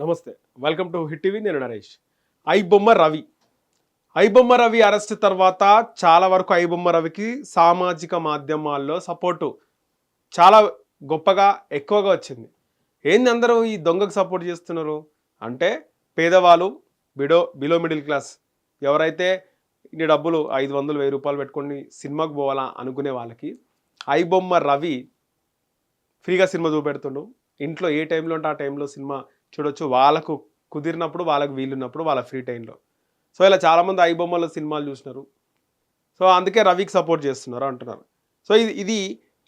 నమస్తే. Welcome to hit TV నేను Naresh. IBomma Ravi. IBomma Ravi arrest తర్వాత చాలా వరకు ఐబొమ్మ రవికి సామాజిక మాధ్యమాల్లో సపోర్టు చాలా గొప్పగా ఎక్కువగా వచ్చింది. ఏంది అందరూ ఈ దొంగకు సపోర్ట్ చేస్తున్నారు? అంటే పేదవాళ్ళు బిడో బిలో మిడిల్ క్లాస్ ఎవరైతే ఇన్ని డబ్బులు ఐదు వందలు వెయ్యి రూపాయలు పెట్టుకొని సినిమాకు పోవాలా అనుకునే వాళ్ళకి ఐబొమ్మ రవి ఫ్రీగా సినిమా చూపెడుతుండు. ఇంట్లో ఏ టైంలో అంటే ఆ టైంలో సినిమా చూడొచ్చు. వాళ్ళకు కుదిరినప్పుడు వాళ్ళకు వీలున్నప్పుడు వాళ్ళ ఫ్రీ టైంలో. సో ఇలా చాలామంది ఐబొమ్మల సినిమాలు చూసినారు. సో అందుకే రవికి సపోర్ట్ చేస్తున్నారు అంటున్నారు. సో ఇది ఇది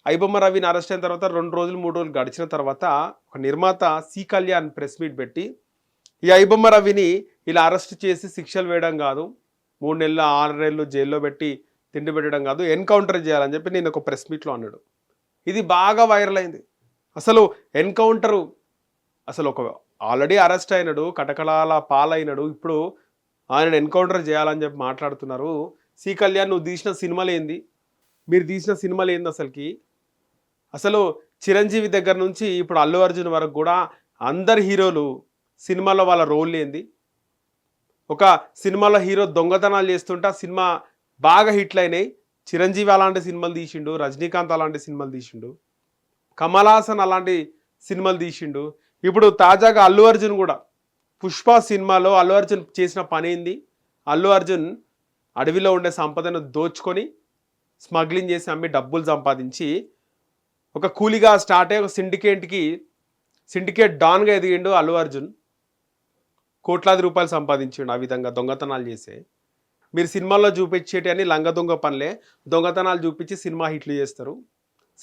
ఐబొమ్మ రవిని అరెస్ట్ అయిన తర్వాత రెండు రోజులు మూడు రోజులు గడిచిన తర్వాత ఒక నిర్మాత సి కళ్యాణ్ ప్రెస్ మీట్ పెట్టి ఈ ఐబొమ్మ రవిని ఇలా అరెస్ట్ చేసి శిక్షలు వేయడం కాదు మూడు నెలలు ఆరు నెలలు జైల్లో పెట్టి తిండి పెట్టడం కాదు ఎన్కౌంటర్ చేయాలని చెప్పి నేను ఒక ప్రెస్ మీట్లో అన్నాడు. ఇది బాగా వైరల్ అయింది. అసలు ఎన్కౌంటరు అసలు ఒక ఆల్రెడీ అరెస్ట్ అయినాడు కటకడాల పాలైనడు. ఇప్పుడు ఆయన ఎన్కౌంటర్ చేయాలని చెప్పి మాట్లాడుతున్నారు. సి కళ్యాణ్ నువ్వు తీసిన సినిమాలు ఏంది? మీరు తీసిన సినిమాలు ఏంది అసలుకి? అసలు చిరంజీవి దగ్గర నుంచి ఇప్పుడు అల్లు అర్జున్ వరకు కూడా అందరు హీరోలు సినిమాలో వాళ్ళ రోల్ ఏంది? ఒక సినిమాలో హీరో దొంగతనాలు చేస్తుంటే ఆ సినిమా బాగా హిట్లు అయినాయి. చిరంజీవి అలాంటి సినిమాలు తీసిండు రజనీకాంత్ అలాంటి సినిమాలు తీసిండు కమల్ హాసన్ అలాంటి సినిమాలు తీసిండు. ఇప్పుడు తాజాగా అల్లు అర్జున్ కూడా పుష్ప సినిమాలో అల్లు అర్జున్ చేసిన పని ఏంది? అల్లు అర్జున్ అడవిలో ఉండే సంపదను దోచుకొని స్మగ్లింగ్ చేసి అమ్మి డబ్బులు సంపాదించి ఒక కూలిగా స్టార్ట్ అయ్యి ఒక సిండికేట్కి సిండికేట్ డాన్గా ఎదిగిండు అల్లు అర్జున్. కోట్లాది రూపాయలు సంపాదించిండు ఆ విధంగా దొంగతనాలు చేసే. మీరు సినిమాల్లో చూపించేటి అని లంగ దొంగ పనులే. దొంగతనాలు చూపించి సినిమా హిట్లు చేస్తారు.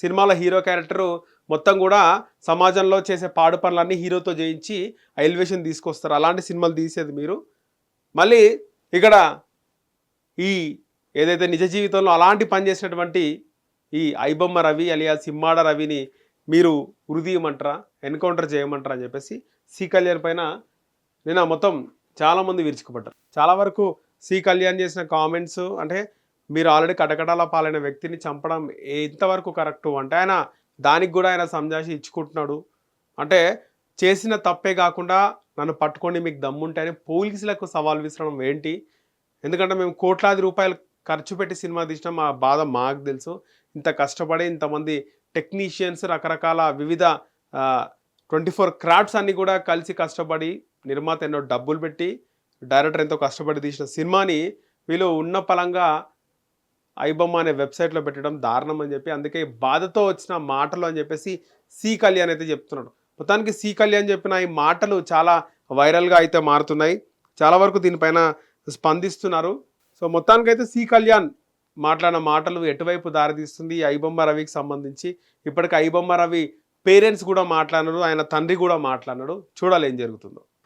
సినిమాలో హీరో క్యారెక్టరు మొత్తం కూడా సమాజంలో చేసే పాడు పనులన్నీ హీరోతో చేయించి ఎలివేషన్ తీసుకొస్తారు. అలాంటి సినిమాలు తీసేది మీరు. మళ్ళీ ఇక్కడ ఈ ఏదైతే నిజ జీవితంలో అలాంటి పని చేసినటువంటి ఈ ఐబొమ్మ రవి అలియా సిమ్మాడ రవిని మీరు ఉరిదీయమంటారా? ఎన్కౌంటర్ చేయమంటారా అని చెప్పేసి సి కళ్యాణ్ పైన నేను మొత్తం చాలామంది విరుచుకుపడ్డారు. చాలా వరకు సి కళ్యాణ్ చేసిన కామెంట్స్ అంటే మీరు ఆల్రెడీ కటకటాల పాలైన వ్యక్తిని చంపడం ఎంతవరకు కరెక్టు అంటే ఆయన దానికి కూడా ఆయన సంజాసి ఇచ్చుకుంటున్నాడు. అంటే చేసిన తప్పే కాకుండా నన్ను పట్టుకోండి మీకు దమ్ముంటే అని పోలీసులకు సవాల్ విసరడం ఏంటి? ఎందుకంటే మేము కోట్లాది రూపాయలు ఖర్చు పెట్టి సినిమా తీసినా మా బాధ మాకు తెలుసు. ఇంత కష్టపడి ఇంతమంది టెక్నీషియన్స్ రకరకాల వివిధ ట్వంటీ ఫోర్ క్రాఫ్ట్స్ అన్నీ కూడా కలిసి కష్టపడి నిర్మాత ఎన్నో డబ్బులు పెట్టి డైరెక్టర్ ఎంతో కష్టపడి తీసిన సినిమాని వీళ్ళు ఉన్న పలంగా ఐబొమ్మ అనే వెబ్సైట్లో పెట్టడం దారుణం అని చెప్పి అందుకే బాధతో వచ్చిన మాటలు అని చెప్పేసి సి కళ్యాణ్ అయితే చెప్తున్నాడు. మొత్తానికి సి కళ్యాణ్ చెప్పిన ఈ మాటలు చాలా వైరల్గా అయితే మారుతున్నాయి. చాలా వరకు దీనిపైన స్పందిస్తున్నారు. సో మొత్తానికైతే సి కళ్యాణ్ మాట్లాడిన మాటలు ఎటువైపు దారితీస్తుంది? ఐబొమ్మ రవికి సంబంధించి ఇప్పటికి ఐబొమ్మ రవి పేరెంట్స్ కూడా మాట్లాడినారు ఆయన తండ్రి కూడా మాట్లాడినాడు చూడాలి ఏం జరుగుతుందో.